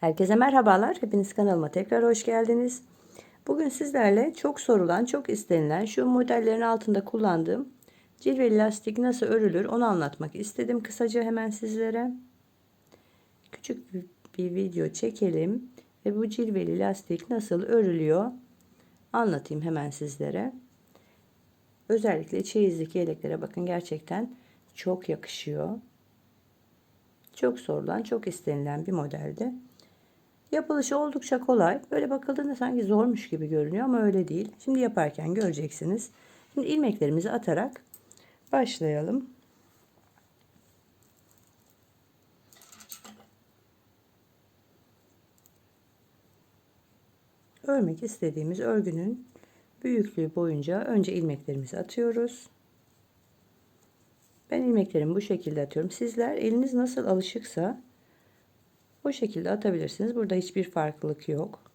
Herkese merhabalar. Hepiniz kanalıma tekrar hoş geldiniz. Bugün sizlerle çok sorulan, çok istenilen şu modellerin altında kullandığım cilveli lastik nasıl örülür onu anlatmak istedim kısaca hemen sizlere. Küçük bir, video çekelim ve bu cilveli lastik nasıl örülüyor anlatayım hemen sizlere. Özellikle çeyizlik yeleklere bakın gerçekten çok yakışıyor. Çok sorulan, çok istenilen bir modelde. Yapılışı oldukça kolay. Böyle bakıldığında sanki zormuş gibi görünüyor ama öyle değil. Şimdi yaparken göreceksiniz. Şimdi ilmeklerimizi atarak başlayalım. Örmek istediğimiz örgünün büyüklüğü boyunca önce ilmeklerimizi atıyoruz. Ben ilmeklerimi bu şekilde atıyorum. Sizler eliniz nasıl alışıksa o şekilde atabilirsiniz. Burada hiçbir farklılık yok.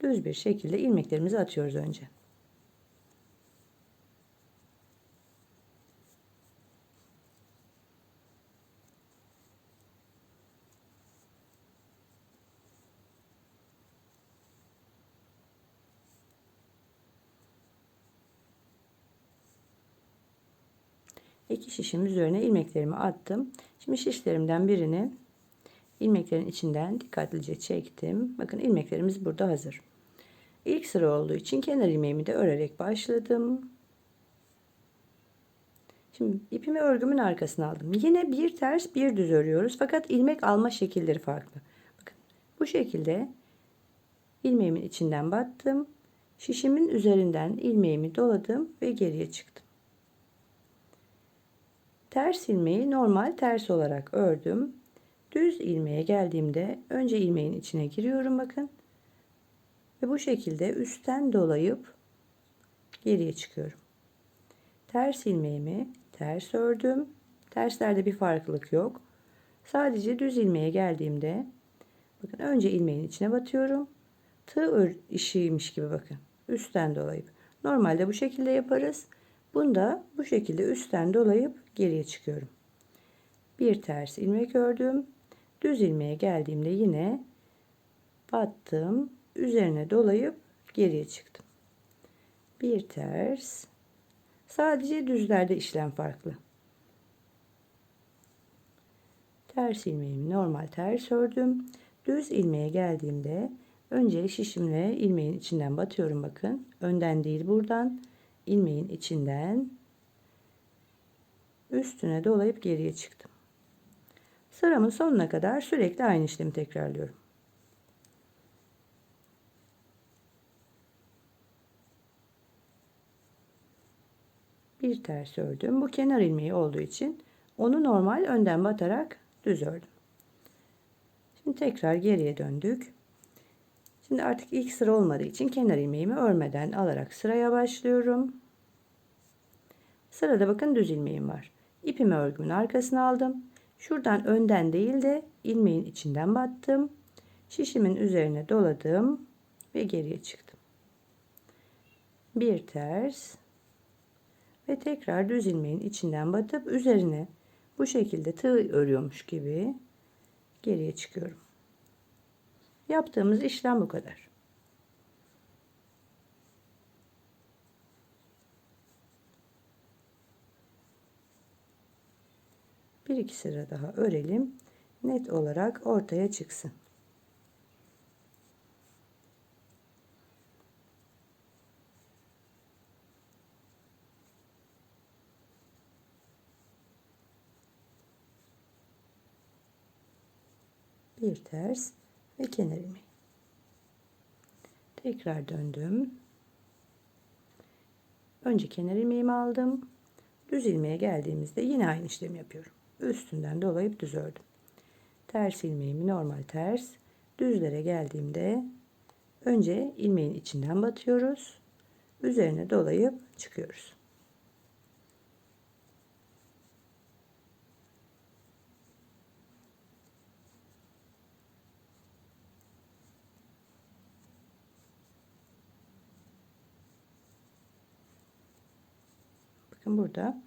Düz bir şekilde ilmeklerimizi atıyoruz önce. İki şişim üzerine ilmeklerimi attım. Şimdi şişlerimden birini ilmeklerin içinden dikkatlice çektim. Bakın ilmeklerimiz burada hazır. İlk sıra olduğu için kenar ilmeğimi de örerek başladım. Şimdi ipimi örgümün arkasına aldım. Yine bir ters bir düz örüyoruz. Fakat ilmek alma şekilleri farklı. Bakın bu şekilde ilmeğimin içinden battım. Şişimin üzerinden ilmeğimi doladım ve geriye çıktım. Ters ilmeği normal ters olarak ördüm. Düz ilmeğe geldiğimde önce ilmeğin içine giriyorum bakın. Ve bu şekilde üstten dolayıp geriye çıkıyorum. Ters ilmeğimi ters ördüm. Terslerde bir farklılık yok. Sadece düz ilmeğe geldiğimde bakın önce ilmeğin içine batıyorum. Tığ işiymiş gibi bakın. Üstten dolayıp. Normalde bu şekilde yaparız. Bunda bu şekilde üstten dolayıp geriye çıkıyorum. Bir ters ilmek ördüm. Düz ilmeğe geldiğimde yine battım. Üzerine dolayıp geriye çıktım. Bir ters. Sadece düzlerde işlem farklı. Ters ilmeğimi normal ters ördüm. Düz ilmeğe geldiğimde önce şişimle ilmeğin içinden batıyorum bakın. Önden değil buradan. İlmeğin içinden üstüne dolayıp geriye çıktım. Sıramın sonuna kadar sürekli aynı işlemi tekrarlıyorum. Bir ters ördüm. Bu kenar ilmeği olduğu için onu normal önden batarak düz ördüm. Şimdi tekrar geriye döndük. Şimdi artık ilk sıra olmadığı için kenar ilmeğimi örmeden alarak sıraya başlıyorum. Sırada bakın düz ilmeğim var. İpimi örgümün arkasına aldım. Şuradan önden değil de ilmeğin içinden battım. Şişimin üzerine doladım ve geriye çıktım. Bir ters ve tekrar düz ilmeğin içinden batıp üzerine bu şekilde tığ örüyormuş gibi geriye çıkıyorum. Yaptığımız işlem bu kadar. Bir iki sıra daha örelim. Net olarak ortaya çıksın. Bir ters ve kenar ilmeği. Tekrar döndüm. Önce kenar ilmeğimi aldım. Düz ilmeğe geldiğimizde yine aynı işlemi yapıyorum üstünden dolayıp düz ördüm. Ters ilmeğimi normal ters düzlere geldiğimde önce ilmeğin içinden batıyoruz. Üzerine dolayıp çıkıyoruz. Bakın burada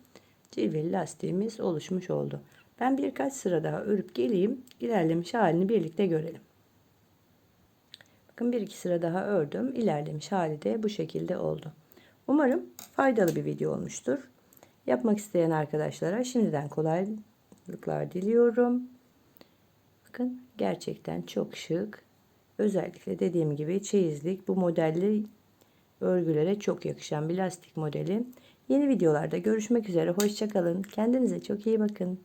cilveli lastiğimiz oluşmuş oldu. Ben birkaç sıra daha örüp geleyim. İlerlemiş halini birlikte görelim. Bakın bir iki sıra daha ördüm. İlerlemiş hali de bu şekilde oldu. Umarım faydalı bir video olmuştur. Yapmak isteyen arkadaşlara şimdiden kolaylıklar diliyorum. Bakın gerçekten çok şık. Özellikle dediğim gibi çeyizlik bu modelli örgülere çok yakışan bir lastik modeli. Yeni videolarda görüşmek üzere. Hoşçakalın. Kendinize çok iyi bakın.